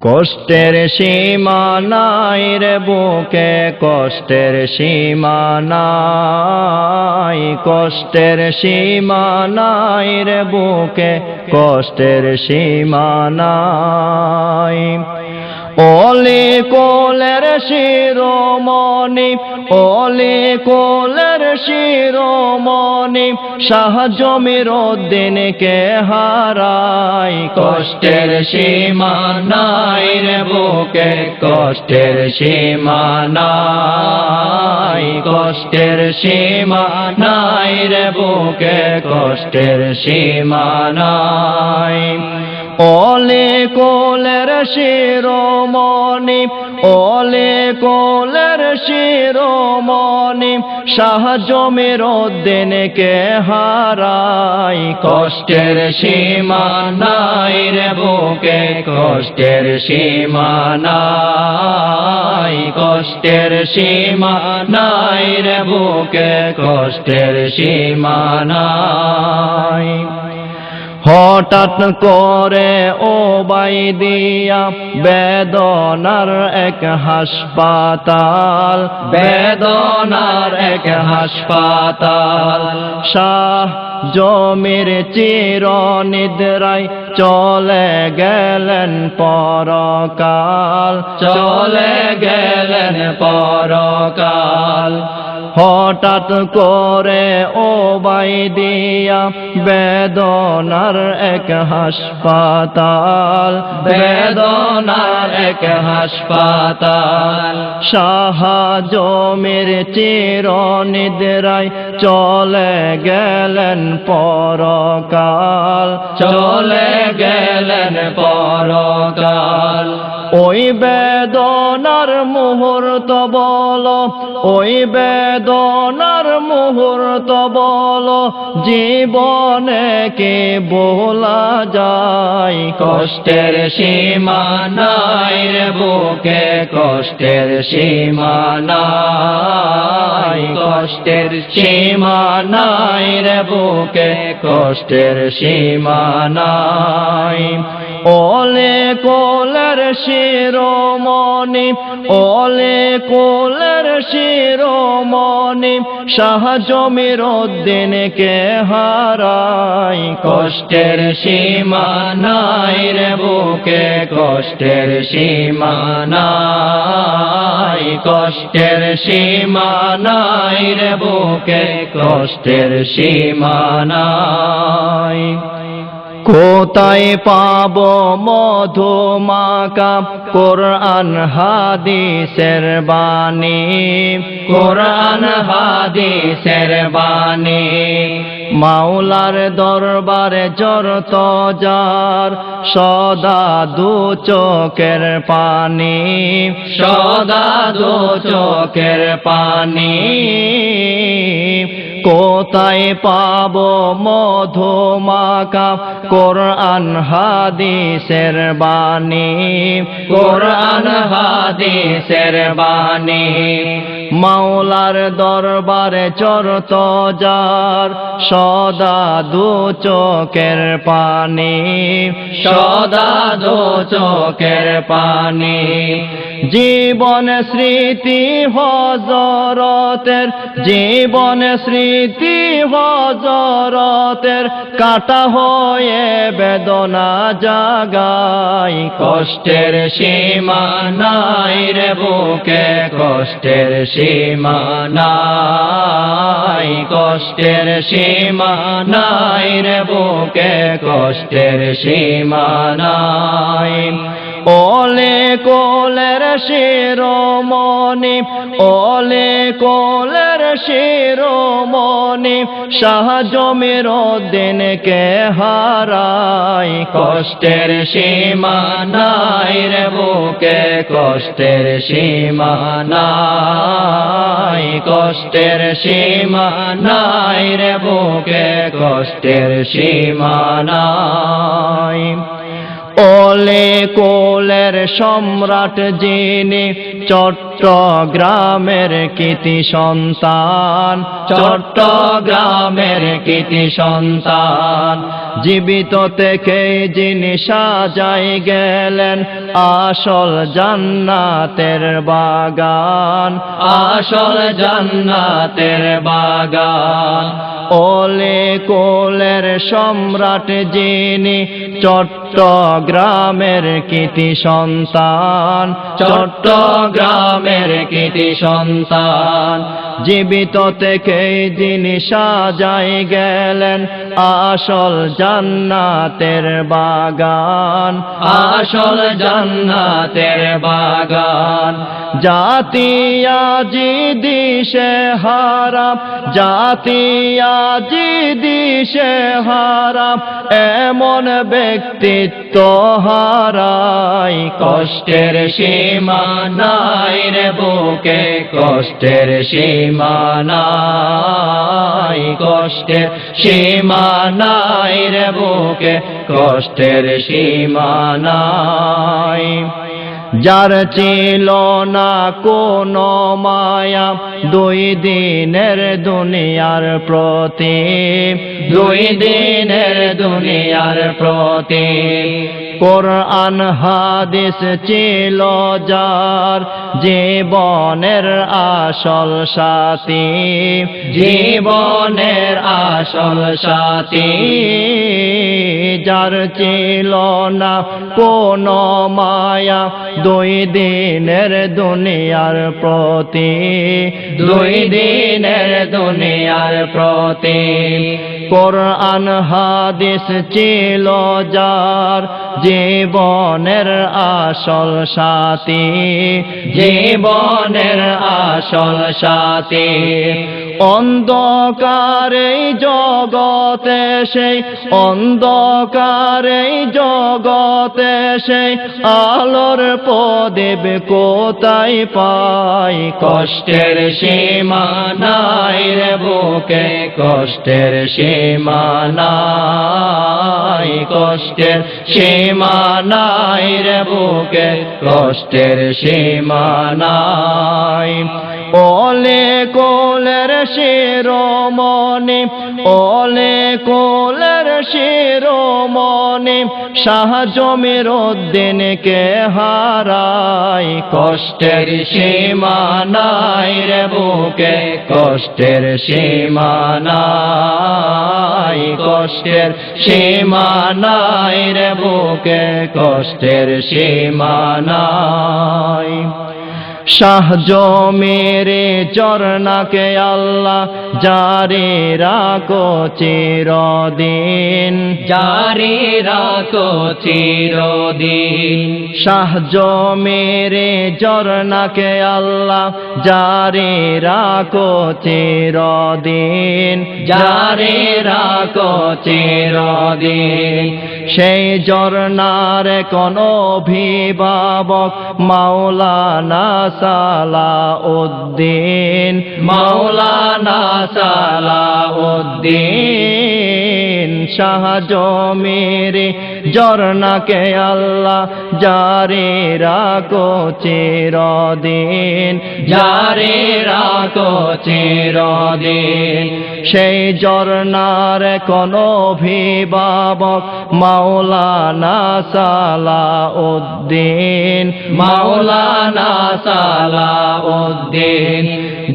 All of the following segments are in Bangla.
কষ্টের সীমা নাই রে বুকে, কষ্টের সীমা নাই, কষ্টের সীমা নাই রে বুকে, কষ্টের সীমা ওলি কোলের শিরোমণি ওলি কোলের শিরোমণি সাহায্য মিরুদ্দিনকে হারাই? কষ্টের সীমা নাই রে বুকে, কষ্টের সীমা নাই, কষ্টের সীমা নাই রে বুকে, কষ্টের সীমা নাই। ওলে কোলের শিরোমণি ওলে কোলের শিরোমণি সাহায্য মেরুদ্দিনকে হারাই? কষ্টের সীমা নাই রে বুকে, কষ্টের সীমা নাই, কষ্টের সীমা নাই রে বুকে, কষ্টের সীমা নাই। হঠাৎ করে ও দিয়া বেদনার এক হাসপাতাল, বেদনার এক হাসপাতাল। শাহ জমির চির নিদ্রায় চলে গেলেন পরকাল, চলে গেলেন পরকাল। হঠাৎ করে ও বাই দিয়া বেদনার এক হাসপাতাল, বেদনার এক হাসপাতাল। সাহায্য মেরে চির নিদ্রায় চলে গেলেন পরকাল, চলে গেলেন পরকাল। ওই বেদনার মুহূর্ত বল, ওই বেদনার মুহূর্ত বল, জীবনে কে বলা যায়? কষ্টের সীমা নাই রে বুকে, কষ্টের সীমা নাই, কষ্টের সীমা নাই রে বুকে, কষ্টের সীমা নাই। ওলে কোলের শিরোমণি, ওলে কোলের শিরোমণি সাহায্য মিরুদ্দিনকে হারাই কষ্টের সীমা নাই রে বুকে, কষ্টের সীমা নাই, কষ্টের সীমা নাই রে বুকে, কষ্টের সীমা নাই। কোথায় পাব মধু মধুমাকা? কোরআন হাদিসের বাণী। কোরআন হাদি বাণী। মাওলার দরবারে জরত যার সদা দু চোখের পানি, সদা দু চোখের পানি। কোথায় পাব মধুমাকা কোরআন হাদিসের বাণী, কোরআন হাদিসের বাণী। মাওলার দরবারে চরত যার সদা দু চোখের পানি সদা দু চোখের পানি। জীবন স্মৃতি হজরতের, জীবন স্মৃতি হজরতের, কাটা হয়ে বেদনা জাগাই। কষ্টের সীমা নাই রে বুকে, কষ্টের সীমা নাই, কষ্টের সীমা নাই রে বুকে, কষ্টের সীমা নাই। ওলে কোলের শিরোমণি ওলে কোলের শিরোমণি সাহায্য মেরুদ্দিনকে হারাই কষ্টের সীমা নাই রে বুকে, কষ্টের সীমা নাই, কষ্টের সীমা নাই রে বুকে, কষ্টের সীমা নাই। ওলে কোলের সম্রাট যিনি চট্টগ্রামের কৃতি সন্তান, চট্টগ্রামের কৃতি সন্তান। জীবিত থেকে যিনি সাজাই গেলেন আসল জান্নাতের বাগান, আসল জান্নাতের বাগান। ওলে কোলের সম্রাট যিনি চট্টগ্রামের কৃতি সন্তান, চট্টগ্রামের কৃতি সন্তান। জীবিত থেকে যিনি সাজাই গেলেন আসল জান্নাতের বাগান, আসল জান্নাতের বাগান। জাতিয়াজি দিশে হারাম জাতিয়াজি দিশে হারাম, এমন ব্যক্তিত্ব হারাই কষ্টের সীমা নাই রে বুকে, কষ্টের সীমা নাই, কষ্টের সীমা নাই রে বুকে, কষ্টের সীমা নাই। যার ছিল না কোন মায়া দুই দিনের দুনিয়ার প্রতি দুই দিনের দুনিয়ার প্রতি। কোরআন হাদিস ছিল যার জীবনের আসল সাথী। জীবনের আসল সাথী যার ছিল না কোনো মায়া। দুই দিনের দুনিয়ার প্রতি, দুই দিনের দুনিয়ার প্রতি। কোরআন হাদিস চেল যার জীবনের আসল সাথী। জীবনের আসল সাথী। অন্ধকারে জগতে সেই, অন্ধকারে জগতে সেই, আলোর প্রদীপ কোথায় পাই? কষ্টের সীমা নাই রে বুকে, কষ্টের সীমা নাই, কষ্টের সীমা নাই রে বুকে, কষ্টের সীমা নাই। ওলে কোলের শিরোমণি ওলে কোলের শিরোমণি, শাহ জমির উদ্দিনকে হারাই? কষ্টের সীমা নাই রে বুকে, কষ্টের সীমা নাই, কষ্টের সীমা নাই রে বুকে, কষ্টের সীমা নাই শাহ চরণাকে আল্লাহ জারি রাখো চিরদিন। জারি রাখো চিরদিন। শাহ জমেরে চরণাকে আল্লাহ জারি রাখো চিরদিন। জারি রাখো চিরদিন। সেই জর্নার কোন অভিভাবক মাওলানা সালা উদ্দিন মাওলানা সালা উদ্দিন শাহ জমিরে জর্নাকে আল্লাহ জারি রাখো চিরদিন। জারি রাখো চিরদিন। সেই জর্নার কোন অভিভাবক মাওলানা সালা উদ্দিন মাওলানা সালা উদ্দিন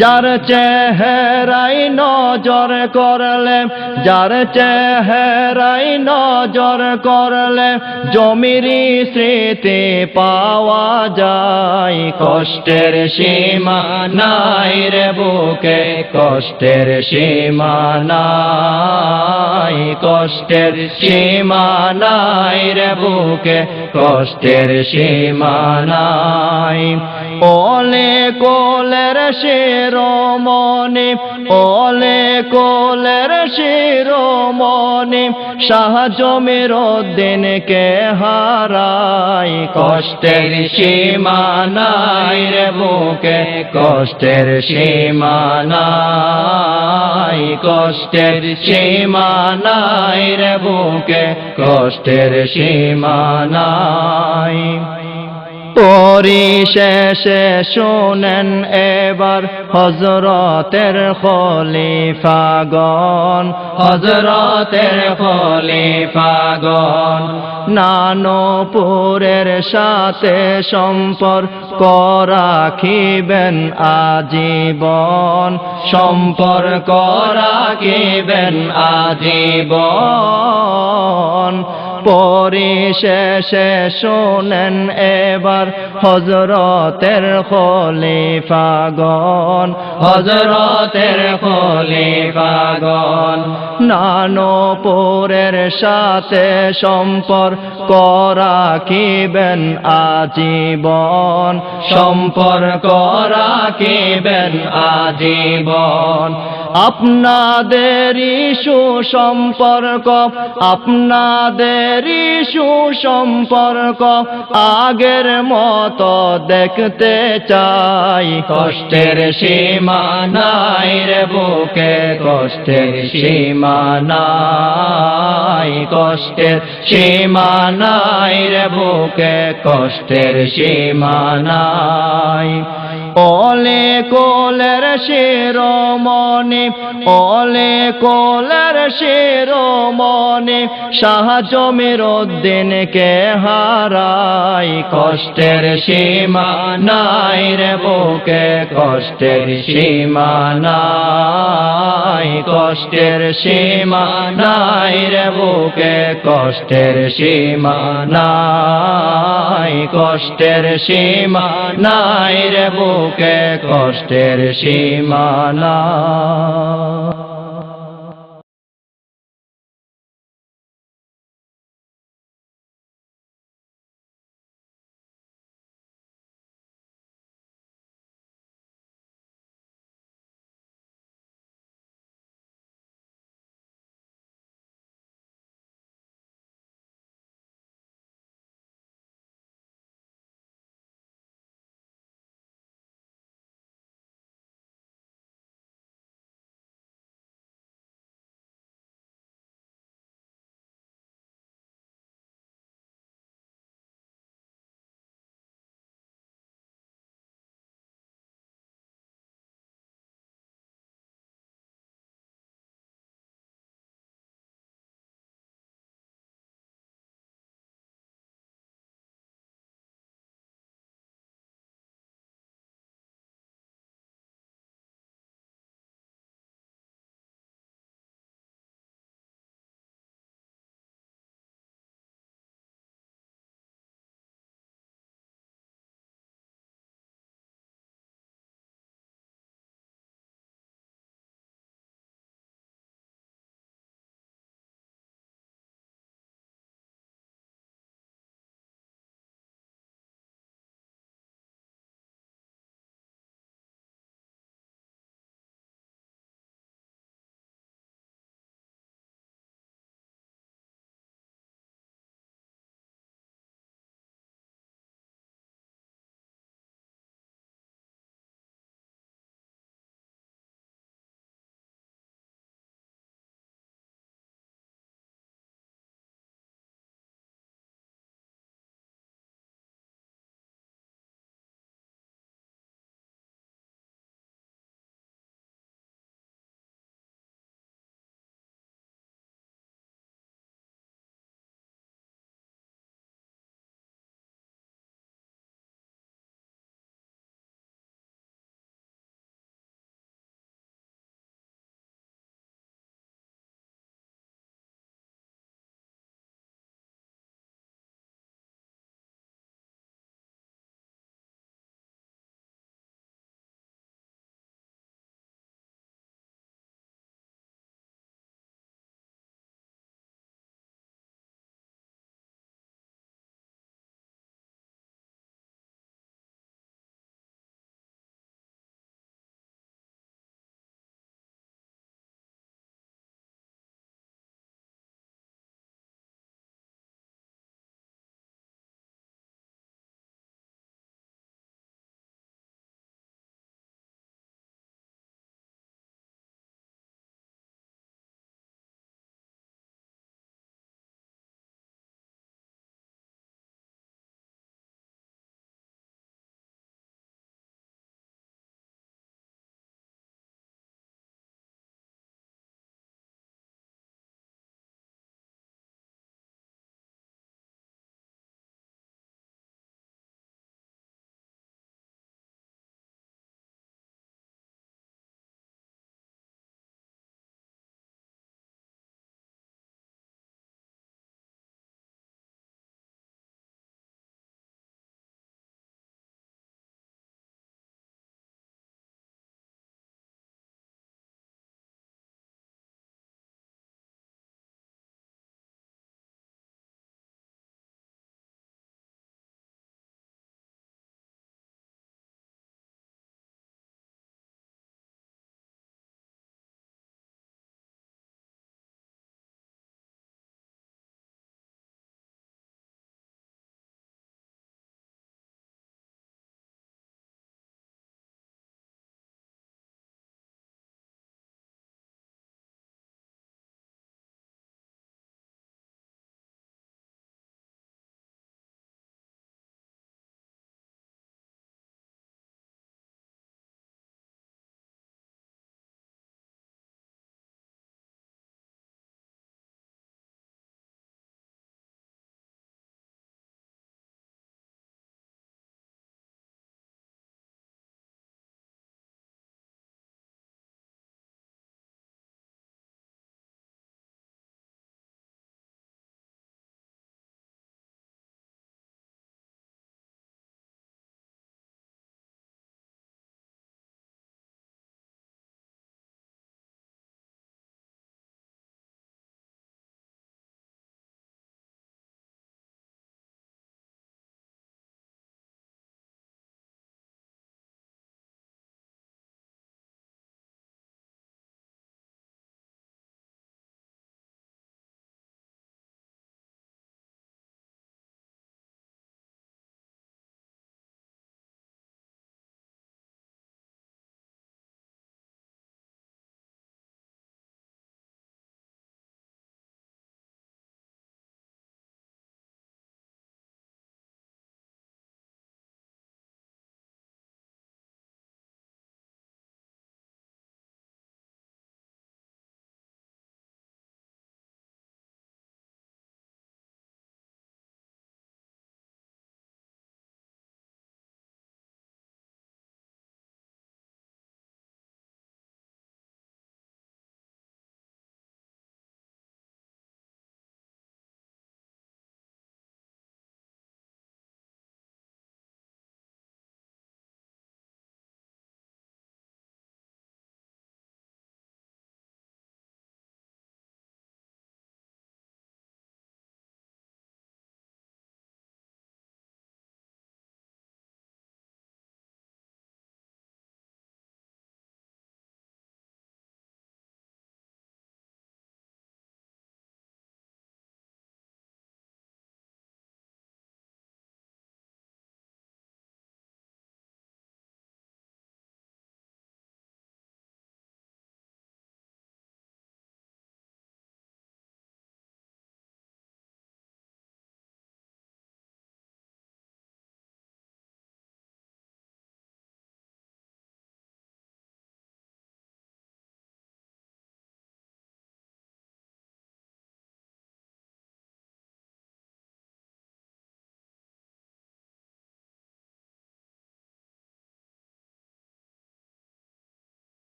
যার চেহারাই নজর করলে, যার চেহারাই নজর করলে, জমিরি স্মৃতি পাওয়া যায়। কষ্টের সীমা নাই রে বুকে, কষ্টের সীমা নাই। কষ্টের সীমা নাই রে বুকে, কষ্টের সীমা নাই। ওলে কোলের শিরোমণি ওলে কোলের শিরোমণি শাহজমির দিনকে হারাই কষ্টের সীমা নাই রে বুকে, কষ্টের সীমা নাই, কষ্টের সীমা নাই রে বুকে, কষ্টের সীমা নাই। পরিশেষে শোনেন এবার হজরতের খলিফাগণ হজরতের খলিফাগণ। নানপুরের সাথে সম্পর্ক রাখিবেন আজীবন, সম্পর্ক রাখিবেন আজীবন। পরিশেষে শোনেন এবার হজরতের খলিফাগণ হজরতের খলিফাগণ। নানপুরের সাথে সম্পর্ক রাখিবেন আজীবন, সম্পর্ক রাখিবেন আজীবন। আপনাদেরই সুসম্পর্ক আপনাদেরই সুসম্পর্ক, আগের মতো দেখতে চাই। কষ্টের সীমা নাই রে বুকে, কষ্টের সীমা নাই, কষ্টের সীমা রে বুকে, কষ্টের সীমা নাই। ওলে কোলের শিরোমণি ওলে কোলের শিরোমণি সাহায্যমের দিনকে হারাই কষ্টের সীমা নাই রে বুকে, কষ্টের সীমা নাই। কষ্টের সীমা নাই রে বুকে, কষ্টের সীমা নাই। কষ্টের সীমা নাই রে বুকে, কষ্টের সীমা নাই। ہوں